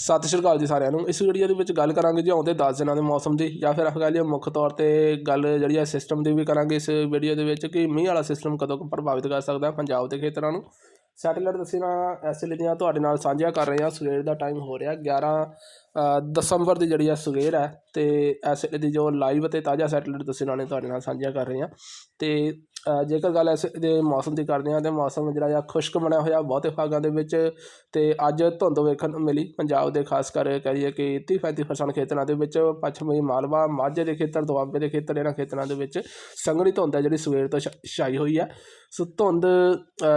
ਸਤਿ ਸ਼੍ਰੀ ਅਕਾਲ ਜੀ ਸਾਰਿਆਂ ਨੂੰ। ਇਸ ਵੀਡੀਓ ਦੇ ਵਿੱਚ ਗੱਲ ਕਰਾਂਗੇ ਜੀ ਆਉਂਦੇ 10 ਦਿਨਾਂ ਦੇ ਮੌਸਮ ਦੀ, ਜਾਂ ਫਿਰ ਆਪਾਂ ਕਹਿ ਲਈਏ ਮੁੱਖ ਤੌਰ ਤੇ ਗੱਲ ਜਿਹੜੀ ਆ ਸਿਸਟਮ ਦੀ ਵੀ ਕਰਾਂਗੇ। ਇਸ ਵੀਡੀਓ ਦੇ ਵਿੱਚ ਕਿ ਮੀਂਹ ਵਾਲਾ ਸਿਸਟਮ ਕਦੋਂ ਕੁ ਪ੍ਰਭਾਵਿਤ ਕਰ ਸਕਦਾ ਪੰਜਾਬ ਦੇ ਖੇਤਰਾਂ ਨੂੰ। ਸੈਟੇਲਾਈਟ ਤਸਵੀਰਾਂ ਲਈ ਦੀਆਂ ਤੁਹਾਡੇ ਨਾਲ ਸਾਂਝੀਆਂ ਕਰ ਰਹੇ ਹਾਂ, ਸਵੇਰ ਦਾ ਟਾਈਮ ਹੋ ਰਿਹਾ 11 ਦਸੰਬਰ ਦੀ ਜਿਹੜੀ ਆ ਸਵੇਰ ਹੈ, ਤੇ ਐਸੇ ਦੀ ਜੋ ਲਾਈਵ ਅਤੇ ਤਾਜ਼ਾ ਸੈਟੇਲਾਈਟ ਤਸਵੀਰਾਂ ਨੇ ਤੁਹਾਡੇ ਨਾਲ ਸਾਂਝੀਆਂ ਕਰ ਰਹੇ ਹਾਂ। ਤੇ ਜੇਕਰ ਗੱਲ ਇਸ ਦੇ ਮੌਸਮ ਦੀ ਕਰਦੇ ਹਾਂ, ਤੇ ਮੌਸਮ ਜਿਹੜਾ ਆ ਖੁਸ਼ਕ ਬਣਿਆ ਹੋਇਆ ਬਹੁਤੇ ਭਾਗਾਂ ਦੇ ਵਿੱਚ, ਤੇ ਅੱਜ ਧੁੰਦ ਵੇਖਣ ਨੂੰ ਮਿਲੀ, ਪੰਜਾਬ ਦੇ ਖਾਸ ਕਰ ਕਹੀਏ ਕਿ 30 35% ਖੇਤਰਾਂ ਦੇ ਵਿੱਚ, ਪੱਛਮੀ ਮਾਲਵਾ, ਮਾਝੇ ਦੇ ਖੇਤਰ, ਦੁਆਬੇ ਦੇ ਖੇਤਰ, ਇਹਨਾਂ ਖੇਤਰਾਂ ਦੇ ਵਿੱਚ ਸੰਘਣੀ ਧੁੰਦ ਹੈ ਜਿਹੜੀ ਸਵੇਰ ਤੋਂ ਛਾਈ ਹੋਈ ਹੈ। ਸੋ ਧੁੰਦ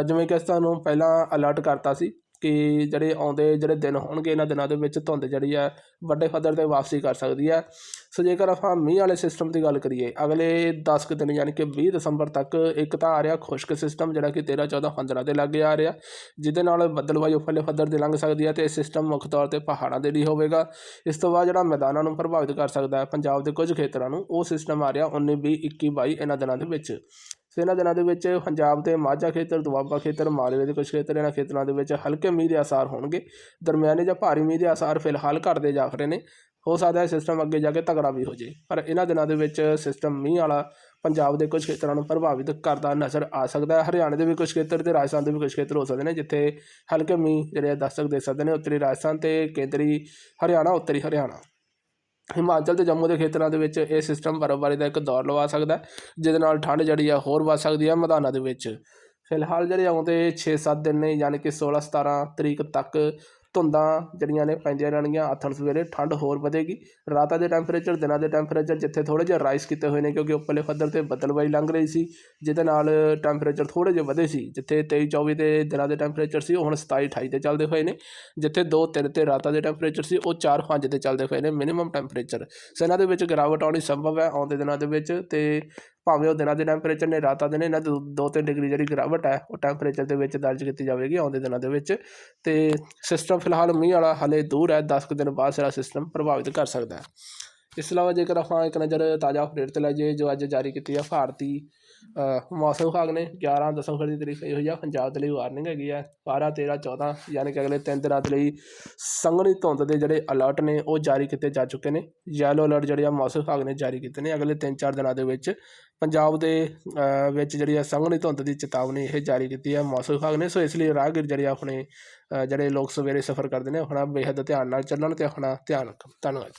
ਜਿਵੇਂ ਕਿ ਅਸੀਂ ਤੁਹਾਨੂੰ ਪਹਿਲਾਂ ਅਲਰਟ ਕਰਤਾ ਸੀ ਕਿ ਜਿਹੜੇ ਆਉਂਦੇ, ਜਿਹੜੇ ਦਿਨ ਹੋਣਗੇ, ਇਹਨਾਂ ਦਿਨਾਂ ਦੇ ਵਿੱਚ ਧੁੰਦ ਜਿਹੜੀ ਹੈ ਵੱਡੇ ਪੱਧਰ ਤੇ ਵਾਪਸੀ ਕਰ ਸਕਦੀ ਹੈ ਸੋ ਜੇਕਰ ਆਪਾਂ ਮੀਂਹ ਵਾਲੇ ਸਿਸਟਮ ਦੀ ਗੱਲ ਕਰੀਏ, ਅਗਲੇ 10 ਕੁ ਦਿਨ ਯਾਨੀ ਕਿ 20 ਦਸੰਬਰ ਤੱਕ ਇੱਕ ਤਾਂ ਆ ਰਿਹਾ ਖੁਸ਼ਕ ਸਿਸਟਮ ਜਿਹੜਾ ਕਿ 13 14 15 ਦੇ ਲਾਗੇ ਆ ਰਿਹਾ, ਜਿਹਦੇ ਨਾਲ ਬੱਦਲਵਾਈ ਉਫਲੇ ਪੱਧਰ ਦੇ ਲੰਘ ਸਕਦੀ ਹੈ ਤੇ ਇਹ ਸਿਸਟਮ ਮੁੱਖ ਤੌਰ ਤੇ ਪਹਾੜਾਂ ਦੇ ਲਈ ਹੋਵੇਗਾ। ਇਸ ਤੋਂ ਬਾਅਦ ਜਿਹੜਾ ਮੈਦਾਨਾਂ ਨੂੰ ਪ੍ਰਭਾਵਿਤ ਕਰ ਸਕਦਾ ਹੈ, ਪੰਜਾਬ ਦੇ ਕੁਝ ਖੇਤਰਾਂ ਨੂੰ, ਉਹ ਸਿਸਟਮ ਆ ਰਿਹਾ 19 20 21 22 ਇਹਨਾਂ ਦਿਨਾਂ ਦੇ ਵਿੱਚ। ਸੋ ਇਹਨਾਂ ਦਿਨਾਂ ਦੇ ਵਿੱਚ ਪੰਜਾਬ ਦੇ ਮਾਝਾ ਖੇਤਰ, ਦੁਆਬਾ ਖੇਤਰ, ਮਾਲਵੇ ਦੇ ਕੁਝ ਖੇਤਰ ਇਹਨਾਂ ਖੇਤਰਾਂ ਦੇ ਵਿੱਚ ਹਲਕੇ ਮੀਂਹ ਦੇ ਆਸਾਰ ਹੋਣਗੇ। ਦਰਮਿਆਨੇ ਜਾਂ ਭਾਰੀ ਮੀਂਹ ਦੇ ਆਸਾਰ ਫਿਲਹਾਲ ਘਟਦੇ ਜਾ ਰਹੇ ਨੇ। ਹੋ ਸਕਦਾ ਹੈ ਸਿਸਟਮ ਅੱਗੇ ਜਾ ਕੇ ਤਗੜਾ ਵੀ ਹੋ ਜੇ ਪਰ ਇਹਨਾਂ ਦਿਨਾਂ ਦੇ ਵਿੱਚ ਸਿਸਟਮ ਮੀਂਹ ਵਾਲਾ ਪੰਜਾਬ ਦੇ ਕੁਝ ਖੇਤਰਾਂ ਨੂੰ ਪ੍ਰਭਾਵਿਤ ਕਰਦਾ ਨਜ਼ਰ ਆ ਸਕਦਾ ਹੈ। ਹਰਿਆਣੇ ਦੇ ਵੀ ਕੁਝ ਖੇਤਰ ਤੇ ਰਾਜਸਥਾਨ ਦੇ ਵੀ ਕੁਝ ਖੇਤਰ ਹੋ ਸਕਦੇ ਨੇ, ਜਿੱਥੇ ਹਲਕੇ ਮੀਂਹ ਜਿਹੜੇ ਆ ਦਸਤਕ ਦੇ ਸਕਦੇ ਨੇ। ਉੱਤਰੀ ਰਾਜਸਥਾਨ ਤੇ ਕੇਂਦਰੀ ਹਰਿਆਣਾ, ਉੱਤਰੀ ਹਰਿਆਣਾ। ਹਿਮਾਚਲ ਅਤੇ ਜੰਮੂ ਦੇ ਖੇਤਰਾਂ ਦੇ ਵਿੱਚ ਇਹ ਸਿਸਟਮ ਬਰਫ਼ਬਾਰੀ ਦਾ ਇੱਕ ਦੌਰ ਲਵਾ ਸਕਦਾ ਜਿਹਦੇ ਨਾਲ ਠੰਡ ਜਿਹੜੀ ਆ ਹੋਰ ਵੱਧ ਸਕਦੀ ਹੈ ਮੈਦਾਨਾਂ ਦੇ ਵਿੱਚ। ਫਿਲਹਾਲ ਜਿਹੜੇ ਆਉਂਦੇ 6-7 ਦਿਨ ਨੇ, ਯਾਨੀ ਕਿ 16-17 ਤਰੀਕ ਤੱਕ ਧੁੰਦਾਂ ਜਿਹੜੀਆਂ ਨੇ ਪੈਂਦੀਆਂ ਰਹਿਣਗੀਆਂ ਆਥਣ ਸਵੇਰੇ, ਠੰਡ ਹੋਰ ਵਧੇਗੀ। ਰਾਤਾਂ ਦੇ ਟੈਂਪਰੇਚਰ ਦਿਨਾਂ ਦੇ ਟੈਂਪਰੇਚਰ ਜਿੱਥੇ ਥੋੜ੍ਹੇ ਜਿਹੇ ਰਾਈਜ਼ ਕੀਤੇ ਹੋਏ ਨੇ ਕਿਉਂਕਿ ਉੱਪਰਲੇ ਪੱਧਰ ਤੇ ਬੱਦਲਬਾਈ ਲੰਘ ਰਹੀ ਸੀ, ਜਿਹਦੇ ਨਾਲ ਟੈਂਪਰੇਚਰ ਥੋੜ੍ਹੇ ਜਿਹੇ ਵਧੇ ਸੀ, ਜਿੱਥੇ 23 24 ਦੇ ਦਿਨਾਂ ਦੇ ਟੈਂਪਰੇਚਰ ਸੀ, ਉਹ ਹੁਣ 27 28 ਤੇ ਚੱਲਦੇ ਹੋਏ ਨੇ। ਜਿੱਥੇ 2 3 ਤੇ ਰਾਤਾਂ ਦੇ ਟੈਂਪਰੇਚਰ ਸੀ, ਉਹ 4 5 ਤੇ ਚੱਲਦੇ ਹੋਏ ਨੇ ਮਿਨੀਮਮ ਟੈਂਪਰੇਚਰ ਸੋ ਇਹਨਾਂ ਦੇ ਵਿੱਚ ਗਿਰਾਵਟ ਆਉਣੀ ਸੰਭਵ ਹੈ ਆਉਂਦੇ ਦਿਨਾਂ ਦੇ ਵਿੱਚ ਤੇ ਭਾਵੇਂ ਉਹ ਦਿਨਾਂ ਦੇ ਟੈਂਪਰੇਚਰ ਨੇ, ਰਾਤਾਂ ਦੇ ਨੇ, ਇਹਨਾਂ ਦੇ 2-3 ਡਿਗਰੀ ਜਿਹੜੀ ਗਿਰਾਵਟ ਹੈ, ਉਹ ਟੈਂਪਰੇਚਰ ਦੇ ਵਿੱਚ ਦਰਜ ਕੀਤੀ ਜਾਵੇਗੀ ਆਉਂਦੇ ਦਿਨਾਂ ਦੇ ਵਿੱਚ। ਤੇ ਸਿਸਟਮ ਫਿਲਹਾਲ ਮੀਂਹ ਵਾਲਾ ਹਲੇ ਦੂਰ ਹੈ 10 ਕੁ ਦਿਨ ਬਾਅਦ ਸਾਰਾ ਸਿਸਟਮ ਪ੍ਰਭਾਵਿਤ ਕਰ ਸਕਦਾ ਹੈ। ਇਸ ਤੋਂ ਇਲਾਵਾ ਜੇਕਰ ਆਪਾਂ ਇੱਕ ਨਜ਼ਰ ਤਾਜ਼ਾ ਅਪਡੇਟ ਤੇ ਲੈ ਜਾਈਏ, ਜੋ ਅੱਜ ਜਾਰੀ ਕੀਤੀ ਹੈ ਭਾਰਤੀ ਮੌਸਮ ਵਿਭਾਗ ਨੇ 11 ਦਸੰਬਰ ਦੀ ਤਰੀਕ ਇਹੋ ਹੋਈ ਆ। ਪੰਜਾਬ ਦੇ ਲਈ ਵਾਰਨਿੰਗ ਹੈਗੀ ਆ। 12 13 14 ਯਾਨੀ ਕਿ ਅਗਲੇ ਤਿੰਨ ਦਿਨਾਂ ਦੇ ਲਈ ਸੰਘਣੀ ਧੁੰਦ ਦੇ ਜਿਹੜੇ ਅਲਰਟ ਨੇ, ਉਹ ਜਾਰੀ ਕੀਤੇ ਜਾ ਚੁੱਕੇ ਨੇ। ਯੈਲੋ ਅਲਰਟ ਜਿਹੜੇ ਆ, ਮੌਸਮ ਵਿਭਾਗ ਨੇ ਜਾਰੀ ਕੀਤੇ ਨੇ। ਅਗਲੇ 3-4 ਦਿਨਾਂ ਦੇ ਵਿੱਚ ਪੰਜਾਬ ਦੇ ਵਿੱਚ ਜਿਹੜੀ ਆ, ਸੰਘਣੀ ਧੁੰਦ ਦੀ ਚੇਤਾਵਨੀ ਇਹ ਜਾਰੀ ਕੀਤੀ ਹੈ ਮੌਸਮ ਵਿਭਾਗ ਨੇ। ਸੋ ਇਸ ਲਈ ਰਾਹਗੀਰ ਜਿਹੜੇ ਆ, ਆਪਣੇ ਜਿਹੜੇ ਲੋਕ ਸਵੇਰੇ ਸਫ਼ਰ ਕਰਦੇ ਨੇ, ਆਪਣਾ ਬੇਹੱਦ ਧਿਆਨ ਨਾਲ ਚੱਲਣ ਤੇ ਆਪਣਾ ਧਿਆਨ ਰੱਖਣ। ਧੰਨਵਾਦ।